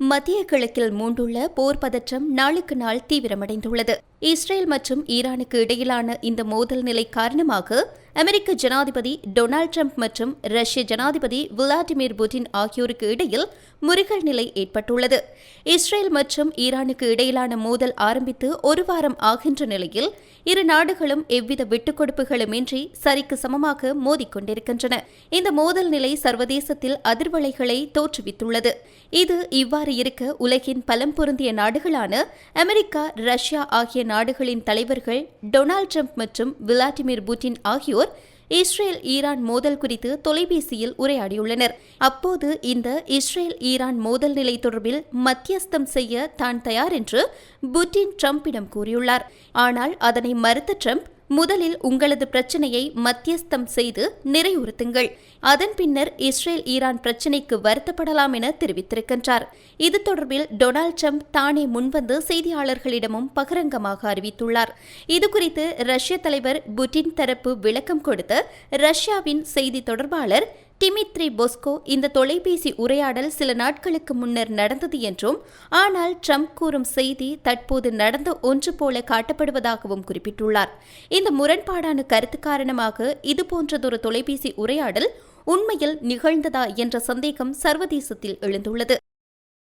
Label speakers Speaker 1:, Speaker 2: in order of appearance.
Speaker 1: மத்திய கிழக்கில் மூண்டுள்ள போர் பதற்றம் நாளுக்கு நாள் தீவிரமடைந்துள்ளது. இஸ்ரேல் மற்றும் ஈரானுக்கு இடையிலான இந்த மோதல் நிலை காரணமாக அமெரிக்க ஜனாதிபதி டொனால்டு ட்ரம்ப் மற்றும் ரஷ்ய ஜனாதிபதி விளாடிமிர் புட்டின் ஆகியோருக்கு இடையில் முருகல் நிலை ஏற்பட்டுள்ளது. இஸ்ரேல் மற்றும் ஈரானுக்கு இடையிலான மோதல் ஆரம்பித்து ஒரு வாரம் ஆகின்ற நிலையில் இரு நாடுகளும் எவ்வித விட்டுக்கொடுப்புகளுமின்றி சரிக்கு சமமாக மோதிக்கொண்டிருக்கின்றன இந்த மோதல் நிலை சர்வதேசத்தில் அதிர்வலைகளை தோற்றுவித்துள்ளது. இது இவ்வாறு இருக்க உலகின் பலம் பொருந்திய நாடுகளான அமெரிக்கா ரஷ்யா ஆகிய நாடுகளின் தலைவர்கள் டொனால்டு ட்ரம்ப் மற்றும் விளாடிமிர் புட்டின் ஆகியோர் இஸ்ரேல் ஈரான் மோதல் குறித்து தொலைபேசியில் உரையாடியுள்ளனர். அப்போது இந்த இஸ்ரேல் ஈரான் மோதல் நிலை தொடர்பில் மத்தியஸ்தம் செய்ய தான் தயார் என்று புட்டின் ட்ரம்பிடம் கூறியுள்ளார். ஆனால் அதனை மறுத்த ட்ரம்ப் முதலில் உங்களது பிரச்சனையை மத்தியஸ்தம் செய்து நிறைவுறுத்துங்கள். அதன் பின்னர் இஸ்ரேல் ஈரான் பிரச்சினைக்கு வருத்தப்படலாம் என தெரிவித்திருக்கின்றார். இது தொடர்பில் டொனால்டு ட்ரம்ப் தானே முன்வந்து செய்தியாளர்களிடமும் பகிரங்கமாக அறிவித்துள்ளார். இதுகுறித்து ரஷ்ய தலைவர் புட்டின் தரப்பு விளக்கம் கொடுத்த ரஷ்யாவின் செய்தி தொடர்பாளர் டிமித்ரி பொஸ்கோ இந்த தொலைபேசி உரையாடல் சில நாட்களுக்கு முன்னர் நடந்தது என்றும் ஆனால் ட்ரம்ப் கூறும் செய்தி தற்போது நடந்த ஒன்று போல காட்டப்படுவதாகவும் குறிப்பிட்டுள்ளார். இந்த முரண்பாடான கருத்து காரணமாக இதுபோன்றதொரு தொலைபேசி உரையாடல் உண்மையில் நிகழ்ந்ததா என்ற சந்தேகம் சர்வதேசத்தில் எழுந்துள்ளது.